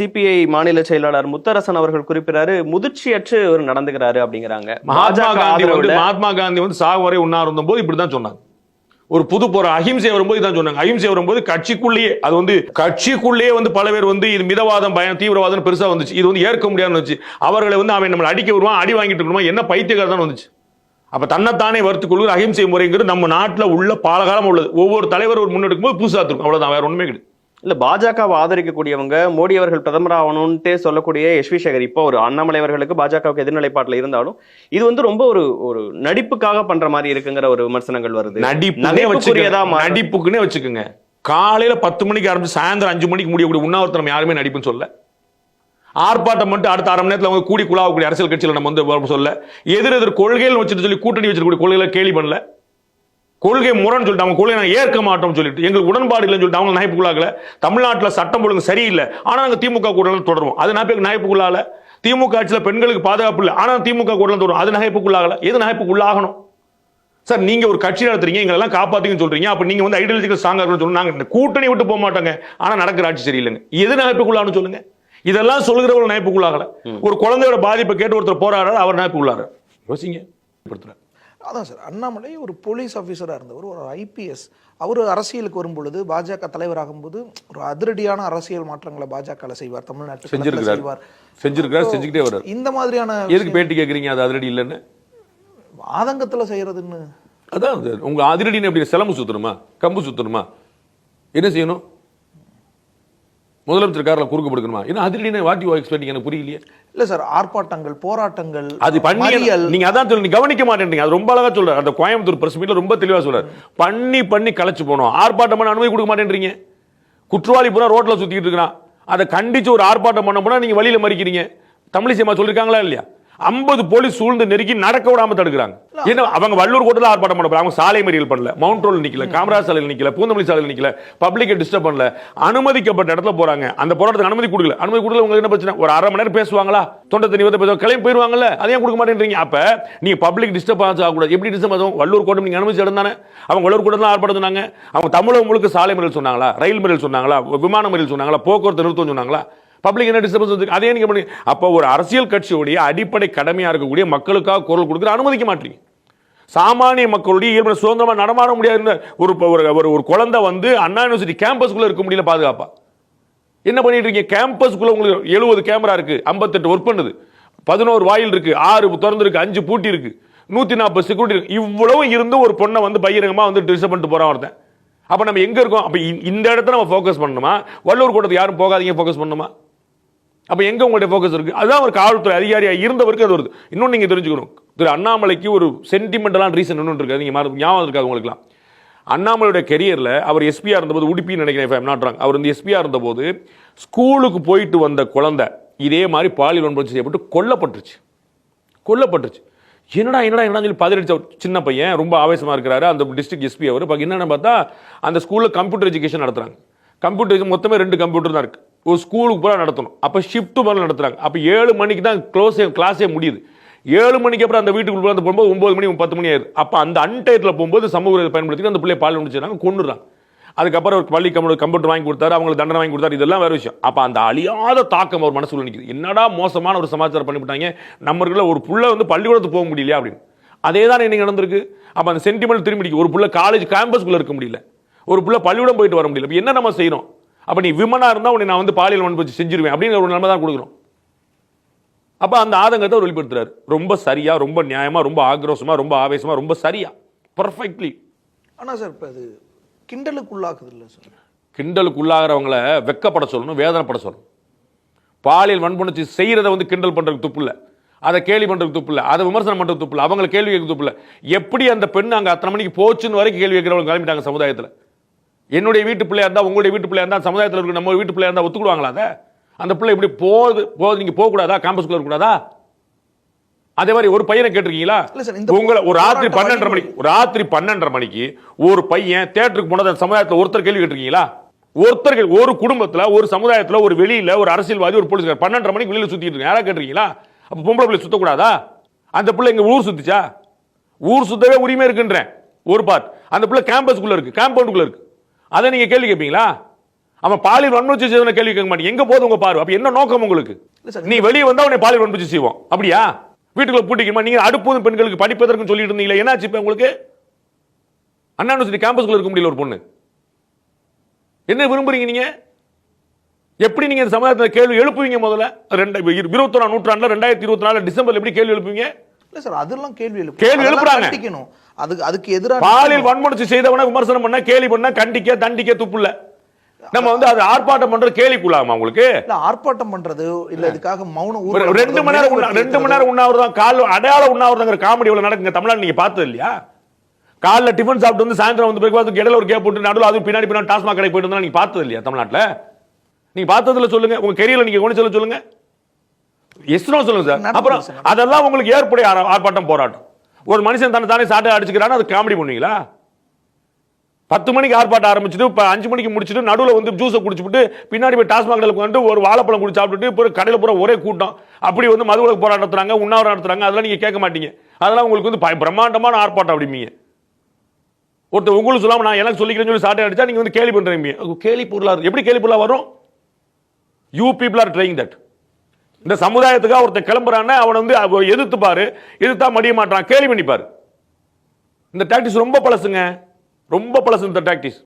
CBI மாநில செயலாளர் முத்தரசன் அவர்கள் குறிப்பிடாரு முதிர்ச்சியற்று அவர் நடந்துக்கிறாரு அப்படிங்கிறாங்க. மகாத்மா காந்தி வந்து மகாத்மா காந்தி வந்து சாகு வரை உண்ணா இருந்தபோது இப்படிதான் சொன்னாங்க. ஒரு புது போற அஹிம்சை வரும்போது இதான் சொன்னாங்க. அஹிம்சை வரும்போது கட்சிக்குள்ளேயே அது வந்து கட்சிக்குள்ளேயே வந்து பல பேர் வந்து இது மிதவாதம் பயம் தீவிரவாதம் பெருசா வந்துச்சு. இது வந்து ஏற்க முடியாதுன்னு வந்துச்சு. அவர்களை வந்து அவன் நம்மளை அடிக்க வருவான் அடி வாங்கிட்டு இருக்கணுமா என்ன பைத்தியக்கார தான் வந்துச்சு. அப்ப தன்னைத்தானே வறுத்துக் கொள்வது அஹிம்சை முறைங்கிறது நம்ம நாட்டுல உள்ள பாலகாலம் உள்ளது. ஒவ்வொரு தலைவர் ஒரு முன்னெடுக்கும் போது புதுசா இருக்கும் அவ்வளவுதான் வேற ஒண்ணுமே கிடையாது. இல்ல பாஜகவை ஆதரிக்கக்கூடியவங்க மோடி அவர்கள் பிரதமர் ஆகணும்ட்டே சொல்லக்கூடிய எஸ் வி சேகர் இப்போ ஒரு அண்ணாமலை அவர்களுக்கு பாஜகவுக்கு எதிர்நிலைப்பாட்டுல இருந்தாலும் இது வந்து ரொம்ப ஒரு ஒரு நடிப்புக்காக பண்ற மாதிரி இருக்குங்கிற ஒரு விமர்சனங்கள் வருது. மாறு- நடிப்புக்குன்னே வச்சுக்கோங்க. காலையில பத்து மணிக்கு ஆரம்பிச்சு சாயந்தரம் அஞ்சு மணிக்கு முடியக்கூடிய உண்ணாவிரதம் நம்ம யாருமே நடிப்புன்னு சொல்ல. ஆர்ப்பாட்டம் மட்டும் அடுத்த அரை மணி நேரத்தில் அவங்க கூடி குழாவக்கூடிய அரசியல் கட்சியில் நம்ம வந்து சொல்ல. எதிர் எதிர் கொள்கைகள் வச்சுட்டு சொல்லி கூட்டணி வச்சிருக்கக்கூடிய கொள்கைகளை கேலி பண்ணல. கொள்கை முரண் சொல்லிட்டு அவங்க கொள்கை நாங்கள் ஏற்க மாட்டோம்னு சொல்லிட்டு எங்களுக்கு உடன்பாடு இல்லைன்னு சொல்லிட்டு அவங்க நகைப்புக்குள்ளாகல தமிழ்நாட்டில் சட்டம் ஒழுங்கு சரியில்லை. ஆனால் நாங்கள் திமுக கூட தொடருவோம். அது நகைப்பு நகைப்புக்குள்ளாகல திமுக ஆட்சியில் பெண்களுக்கு பாதுகாப்பு இல்லை. ஆனால் திமுக கூட தொடரும். அது நகைப்புக்குள்ளாகல எது நகைப்புக்குள்ளாகணும் சார் நீங்க ஒரு கட்சி நடத்துறீங்க எங்களெல்லாம் காப்பாத்தீங்கன்னு சொல்றீங்க. அப்ப நீங்க வந்து ஐடியாலஜிக்கல் ஸ்ட்ராங்கா இருக்கணும்னு சொல்லுங்க நாங்க கூட்டணி விட்டு போக மாட்டாங்க. ஆனா நடக்கிற ஆட்சி சரியில்லைங்க. எது நகைப்புக்குள்ளான்னு சொல்லுங்க. இதெல்லாம் சொல்கிறவங்க நகைப்புக்குள்ளாகல ஒரு குழந்தையோட பாதிப்பை கேட்டு ஒருத்தர் போராடுறாரு அவர் நகைப்புக்குள்ளாரு யோசிங்க. அதான் சார். அண்ணாமலை ஒரு போலீஸ் ஆஃபீஸராக இருந்தவர் ஒரு ஐபிஎஸ் அவர் அரசியலுக்கு வரும்பொழுது பாஜக தலைவராகும்போது ஒரு அதிரடியான அரசியல் மாற்றங்களை பாஜக செய்வார் தமிழ்நாட்டில் செஞ்சிருக்கிறார். செய்வார். செஞ்சிருக்கிறார் செஞ்சுக்கிட்டே வர்றாரு. இந்த மாதிரியான எதுக்கு பேட்டி கேட்குறீங்க அது அதிரடி இல்லைன்னு? ஆதங்கத்துல செய்யறதுன்னு அதான் அது. உங்க அதிரடின்னு எப்படி சிலம்பு சுத்தணுமா? கம்பு சுத்தணுமா? என்ன செய்யணும்? முதலமைச்சர் காரில் குறுக்கு படுக்கணுமா என்ன அதிரடின்னு வாட் யூ எக்ஸ்பெக்டிங் எனக்கு புரியலையே. இல்ல சார் ஆர்ப்பாட்டங்கள் போராட்டங்கள் அது பண்ணி நீங்க அதான் சொல்லு கவனிக்க மாட்டேன்றீங்க. அது ரொம்ப அழகா சொல்றாரு. அந்த கோயம்புத்தூர் பிரஸ் மீட்ல ரொம்ப தெளிவா சொல்றாரு. பண்ணி பண்ணி கலைச்சு போனோம். ஆர்ப்பாட்டம் பண்ண அனுமதி கொடுக்க மாட்டேன்றீங்க. குற்றவாளி பூரா ரோட்ல சுத்திட்டு இருக்கிறான். அதை கண்டிச்சு ஒரு ஆர்ப்பாட்டம் பண்ண போனா நீங்க வழியில மறிக்கிறீங்க. தமிழிசைமா சொல்லிருக்காங்களா இல்லையா? ஐம்பது போலீஸ் சூழ்ந்து நெருக்கி நடக்க விடாம தடுக்கிறாங்க. ஏன்னா அவங்க வள்ளூர் கோட்டத்தில் ஆர்ப்பாட்டம் பண்ண அவங்க சாலை மறியல் பண்ணல. மவுண்ட் ரோல் நிக்கல. காமராஜ் சாலையில் நிக்கல. பூந்தமல்லி சாலையில் நிக்கல. பப்ளிக்கை டிஸ்டர்ப் பண்ணல. அனுமதிக்கப்பட்ட இடத்துல போறாங்க. அந்த போராட்டத்துக்கு அனுமதி கொடுக்கல. அனுமதி கொடுக்கல உங்களுக்கு என்ன பிரச்சனை? ஒரு அரை மணி நேரம் பேசுவாங்களா? தொண்டை தண்ணி வந்து பேசுவாங்க. கிளம்பி போயிருவாங்கல்ல. அதையும் கொடுக்க மாட்டேன்றீங்க? அப்ப நீங்க பப்ளிக் டிஸ்டர்ப் ஆகக்கூடாது எப்படி டிஸ்டர்ப் ஆகும்? வள்ளூர் கோட்டம் நீங்க அனுமதிச்ச இடம் தானே? அவங்க வள்ளூர் கோட்டம் ஆர்ப்பாட்டம் சொன்னாங்க. அவங்க தமிழகம் முழுக்க சாலை மறியல் சொன்னாங்களா? ரயில் மறியல் சொன்னாங்களா? விமான மறியல் சொன்னாங்களா? போக்குவரத்து நிறுத்தம் சொன்னாங்களா? பப்ளிக் என்ன டிஸ்டர்பன்ஸ் வந்து அதே நீங்கள் பண்ணி அப்போ ஒரு அரசியல் கட்சியுடைய அடிப்படை கடமையாக இருக்கக்கூடிய மக்களுக்காக குரல் கொடுக்குற அனுமதிக்க மாட்டீங்க. சாமானிய மக்களுடைய இயல்பு சுதந்திரமாக நடமாட முடியாது. ஒரு ஒரு ஒரு- ஒரு குழந்தை வந்து அண்ணா யூனிவர்சிட்டி கேம்பஸ்க்குள்ளே இருக்க முடியல பாதுகாப்பா? என்ன பண்ணிட்டு இருக்கீங்க? கேம்பஸ்க்குள்ளே உங்களுக்கு எழுபது கேமரா இருக்குது ஐம்பத்தெட்டு ஒர்க் பண்ணுது. பதினோரு வாயில் இருக்குது ஆறு திறந்துருக்கு அஞ்சு பூட்டி இருக்குது நூற்றி நாற்பது செக்யூரிட்டி இருக்கு. இவ்வளவு இருந்து ஒரு பொண்ணை வந்து பகிரங்கமாக வந்து டிஸ்டர்ப் பண்ணிட்டு போகிறான் ஒருத்தன். அப்போ நம்ம எங்கே இருக்கோம்? அப்போ இந்த இடத்துல நம்ம ஃபோக்கஸ் பண்ணணுமா? வள்ளூர் கூட்டத்துக்கு யாரும் போகாதீங்க ஃபோக்கஸ் பண்ணணுமா? அப்போ எங்கே உங்களுடைய ஃபோக்கஸ் இருக்குது அதுதான் ஒரு காவல்துறை அதிகாரியாக இருந்தவருக்கு அது வருது இன்னொன்று நீங்கள் தெரிஞ்சுக்கணும். திரு அண்ணாமலைக்கு ஒரு சென்டிமெண்டலான ரீசன் இன்னொன்று இருக்காது. நீங்கள் மறந்து- ஞாபகம் இருக்காது உங்களுக்குலாம் அண்ணாமலையோட கெரியரில் அவர் எஸ்பியாக இருந்தபோது உடுப்பின்னு நினைக்கிறேன் நாட் ராங் அவர் வந்து எஸ்பியாக இருந்தபோது ஸ்கூலுக்கு போயிட்டு வந்த குழந்தை இதே மாதிரி பாலியல் வன்புணர்ச்சி செய்யப்பட்டு கொல்லப்பட்டுருச்சு. கொல்லப்பட்டுருச்சு. என்னடா என்னடா என்னடா சொல்லி பதினெட்டு சின்ன பையன் ரொம்ப ஆவேசமாக இருக்கிறாரு. அந்த டிஸ்ட்ரிக்ட் எஸ்பி அவர். இப்போ என்னென்னு பார்த்தா அந்த ஸ்கூலில் கம்ப்யூட்டர் எஜுகேஷன் நடத்துகிறாங்க கம்ப்யூட்டர் மொத்தமே ரெண்டு கம்ப்யூட்டர் தான் இருக்குது ஒரு ஸ்கூலுக்கு பூரா நடத்தணும். அப்போ ஷிஃப்ட்டு மேலே நடத்துகிறாங்க அப்போ ஏழு மணிக்கு தான் க்ளோஸே கிளாஸே முடியுது. ஏழு மணிக்கு அப்புறம் அந்த வீட்டுக்குள்ள வந்து போகும்போது ஒம்பது மணி பத்து மணி ஆயிடுது. அப்போ அந்த அன்டைத்தில் போகும்போது சமூக பயன்படுத்தி அந்த பிள்ளை பால் முடிச்சுறாங்க கொண்டுறாங்க அதுக்கப்புறம் ஒரு பள்ளி கம்ப்யூட்டர் கம்ப்யூட்டர் வாங்கி கொடுத்தாரு அவங்களுக்கு தண்டனை வாங்கி கொடுத்தாரு. இதெல்லாம் வேற விஷயம். அப்போ அந்த அழியாத தாக்கம் அவர் மனசுல நிற்கிது என்னடா மோசமான ஒரு சமாச்சாரம் பண்ணிவிட்டாங்க. நம்மளுக்குள்ள ஒரு புள்ள வந்து பள்ளிக்கூடத்துக்கு போக முடியலையா அப்படின்னு. அதே தான் இன்னைக்கு நடந்திருக்கு. அப்போ அந்த சென்டிமெண்ட் திரும்பிடிக்கு ஒரு புள்ள காலேஜ் கேம்பஸ்குள்ள இருக்க முடியல. ஒரு புள்ள பள்ளிக்கூடம் போயிட்டு வர முடியல. இப்போ என்ன நம்ம செய்யணும் அப்போ நீ விமனா இருந்தால் உன்னை நான் வந்து பாலியல் வன்பு செஞ்சிருவேன் அப்படிங்கிற ஒரு நிலைமை தான் கொடுக்குறோம். அப்போ அந்த ஆதங்கத்தை அவர் வெளிப்படுத்துறாரு. ரொம்ப சரியா ரொம்ப நியாயமா ரொம்ப ஆக்ரோஷமா ரொம்ப ஆவேசமா ரொம்ப சரியா. பர்ஃபெக்ட்லி ஆனா சார் இப்ப அது கிண்டலுக்கு உள்ளாக்குது இல்ல சார். கிண்டலுக்கு உள்ளாகிறவங்கள வெக்கப்பட சொல்லணும் வேதனைப்பட சொல்லணும். பாலியல் வன்புணர்ச்சி செய்யறத வந்து கிண்டல் பண்றதுக்கு துப்பு இல்ல. அதை கேலி பண்றதுக்கு துப்பு இல்ல. அதை விமர்சனம் பண்றதுக்கு துப்பு இல்ல. அவங்கள கேள்வி கேட்க துப்பு இல்ல. எப்படி அந்த பெண் அங்க அத்தனை மணிக்கு போச்சுன்னு வரைக்கும் கேள்வி கேட்கிறவங்க கிளம்பிட்டாங்க சமுதாயத்துல? என்னுடைய வீட்டு பிள்ளையா இருந்தா உங்களுடைய வீட்டு பிள்ளையா இருந்தா சமுதாயத்தில் இருக்க நம்ம வீட்டு பிள்ளையா இருந்தா ஒத்துக்குடுவாங்களா அதை? அந்த பிள்ளை இப்படி போகுது போகுது நீங்க போக கூடாதா கேம்பஸ்குள்ள இருக்கக்கூடாதா? அதே மாதிரி ஒரு பையனை கேட்டிருக்கீங்களா? உங்களை ஒரு ராத்திரி பன்னெண்டரை மணிக்கு ஒரு ராத்திரி பன்னெண்டரை மணிக்கு ஒரு பையன் தேட்டருக்கு போனது சமுதாயத்தில் ஒருத்தர் கேள்வி கேட்டிருக்கீங்களா? ஒருத்தர் கேள்வி- ஒரு குடும்பத்துல ஒரு சமுதாயத்துல ஒரு வெளியில ஒரு அரசியல்வாதி ஒரு போலீஸ்கார் பன்னெண்டரை மணிக்கு வெளியில சுத்திட்டு இருக்காங்க. யாரா கேட்டிருக்கீங்களா? அப்ப பொம்பளை பிள்ளை சுத்தக்கூடாதா? அந்த பிள்ளை எங்க ஊர் சுத்துச்சா? ஊர் சுத்தவே உரிமை இருக்குன்றேன். ஒரு பார்ட் அந்த பிள்ளை கேம்பஸ்க்குள்ள இருக்கு காம்பவுண்டுக்குள்ள இருக்கு. அதை நீங்க கேள்வி கேட்பீங்களா அவன் பாலியல் வன்முறை செய்தவன கேள்வி கேட்க மாட்டீங்க. எங்க போகுது உங்க பார்வை? அப்ப என்ன நோக்கம் உங்களுக்கு? நீ வெளியே வந்தா உன்னை பாலியல் வன்முறை செய்வோம். அப்படியா? வீட்டுக்குள்ள பூட்டிக்கணுமா நீங்க அடுப்பதும் பெண்களுக்கு படிப்பதற்கும் சொல்லிட்டு இருந்தீங்களே என்னாச்சு இப்ப உங்களுக்கு? அண்ணா யூனிவர்சிட்டி கேம்பஸ்குள்ள இருக்க முடியல ஒரு பொண்ணு. என்ன விரும்புறீங்க நீங்க? எப்படி நீங்க இந்த சமுதாயத்தில் கேள்வி எழுப்புவீங்க முதல்ல? ரெண்டு இருபத்தொன்னாம் நூற்றாண்டுல ரெண்டாயிரத்தி இருபத்தி நாலு டிசம்பர்ல எப்படி கேள்வி எழுப்புவீங்க? இல்ல சார் அதெல்லாம் கேள்வி எழுப்பு கேள்வி எழுப்புறாங்க. கண்டிக்கணும். அதுக்கு அதுக்கு எதிராக பாலியல் வன்முறை செய்தவன விமர்சனம் பண்ண கேலி பண்ண கண்டிக்க தண்டிக்க துப்புல. நம்ம வந்து அது ஆர்ப்பாட்டம் பண்றது கேலிக்குள்ளாமா உங்களுக்கு? இல்ல ஆர்ப்பாட்டம் பண்றது இல்ல இதுக்காக மௌன ஒரு ஊர்வலம் ரெண்டு மணி நேரம் ரெண்டு மணி நேரம் உண்ணாவிரதம் கால் அடையாள உண்ணாவிரதங்கிற காமெடி எவ்வளவு நடக்குங்க தமிழ்நாடு நீங்க பார்த்தது இல்லையா? காலைல டிஃபன் சாப்பிட்டு வந்து சாயந்தரம் வந்து பிரேக்ஃபாஸ்ட் இடையில ஒரு கேப் போட்டு நடுவில் அது பின்னாடி பின்னாடி டாஸ்மாக் கடைக்கு போயிட்டு வந்தா நீங்க பார்த்தது இல்லையா தமிழ்நாட்டுல? நீங்க பார்த்ததுல சொல்லுங்க உங்க கெரியர்ல நீங்க கொண்டு சொல்ல சொல்லுங்க. எஸ்னோ சொல்லுங்க சார். அப்புறம். அதெல்லாம் உங்களுக்கு ஏற்புடைய ஆர- ஆர்ப்பாட்டம் போராட்டம். ஒரு மனுஷன் தன்னை தானே சாட்டை அடிச்சுக்கிறான்னு அது காமெடி பண்ணுவீங்களா? பத்து மணிக்கு ஆர்ப்பாட்டம் ஆரம்பிச்சுட்டு இப்போ அஞ்சு மணிக்கு முடிச்சுட்டு நடுவில் வந்து ஜூஸை குடிச்சுட்டு பின்னாடி போய் டாஸ்மாக் வந்து ஒரு வாழைப்பழம் குடிச்சு சாப்பிட்டுட்டு இப்போ கடையில் பூரா ஒரே கூட்டம். அப்படி வந்து மதுவிலக்கு போராட்டம் நடத்துறாங்க உண்ணாவிரம் நடத்துறாங்க அதெல்லாம் நீங்கள் கேட்க மாட்டீங்க. அதெல்லாம் உங்களுக்கு வந்து பிரம்மாண்டமான ஆர்ப்பாட்டம் அப்படிம்பீங்க. ஒருத்தர் உங்களுக்கு சொல்லாம நான் எனக்கு சொல்லிக்கிறேன்னு சொல்லி சாட்டை அடிச்சா நீங்க வந்து கேலி பண்றீங்க. கேலி பொருளாதாரம். எப்படி கேலி பொருளா வரும்? You people are trying that இந்த சமுதாயத்துக்காக ஒருத்தன் கிளம்புறான்னு அவனை வந்து அவ எதிர்த்து எதிர்த்தா மடிய மாட்டான் கேலி பண்ணிப்பார். இந்த டாக்டிஸ் ரொம்ப பழசுங்க. ரொம்ப பழசு இந்த டாக்டிஸ்